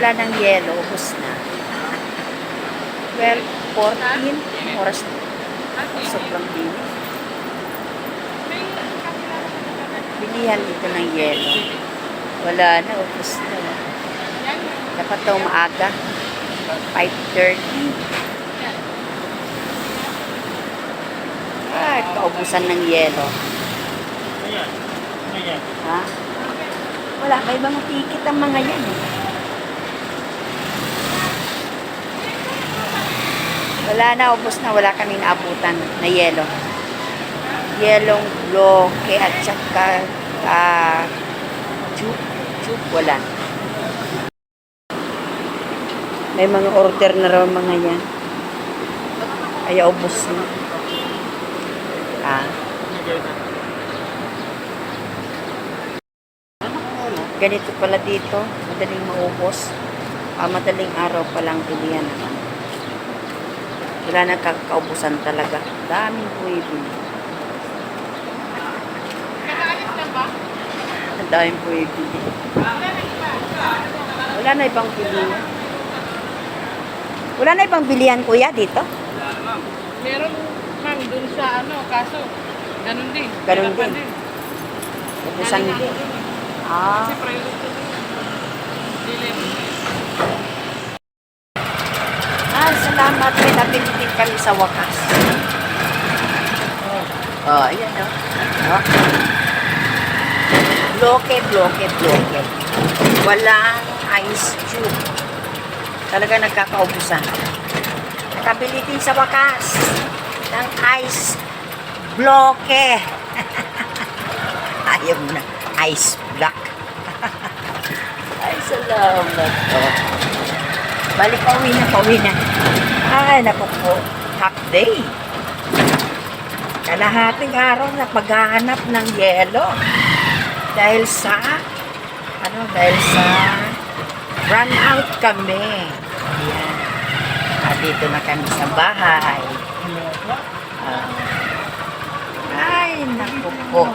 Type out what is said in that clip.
ng yelo, ubos na. 12, 14, oras na. Sobrang init. Bilihan dito ng yelo. Wala na, ubos na. Dapat daw maaga. 5.30. Ay, kaubusan ng yelo. Ayan. Ayan. Ha? Wala, may mga ticket ang mga yan. Eh. Wala na, ubos na. Wala kami naabutan na yelo. Yelong bloke at saka uh, chup, chup, wala. May mga order na raw mga yan. Kaya ubos na. Ah. Ganito pala dito, madaling maubos. Ah, madaling araw pa lang bilihan naman. Wala na kakaubusan talaga. Daming buwibili. Ang daming buwibili. Wala na ibang bilihan. Wala na ibang bilihan kuya dito? Meron ma'am dun sa ano, kaso ganun din. Ganun din. Ubusan din. eh. Ah, Kasi priority dun. Delivery. ah, salamat. May napilitin kami sa wakas. Oh, ayan o. Oh. Bloke, bloke, bloke. Walang ice cube. Talaga nagkakaubusan. Nakabili din sa wakas ng ice bloke. Ayaw na. Ice block. Ay, salamat. Oh. Balik, pauwi na, pauwi na. Ay, naku po. Half day. Kalahating araw na paghahanap ng yelo. Dahil sa, ano, dahil sa run out kami. Ayan. At dito na kami sa bahay. Ah. ay, naku po.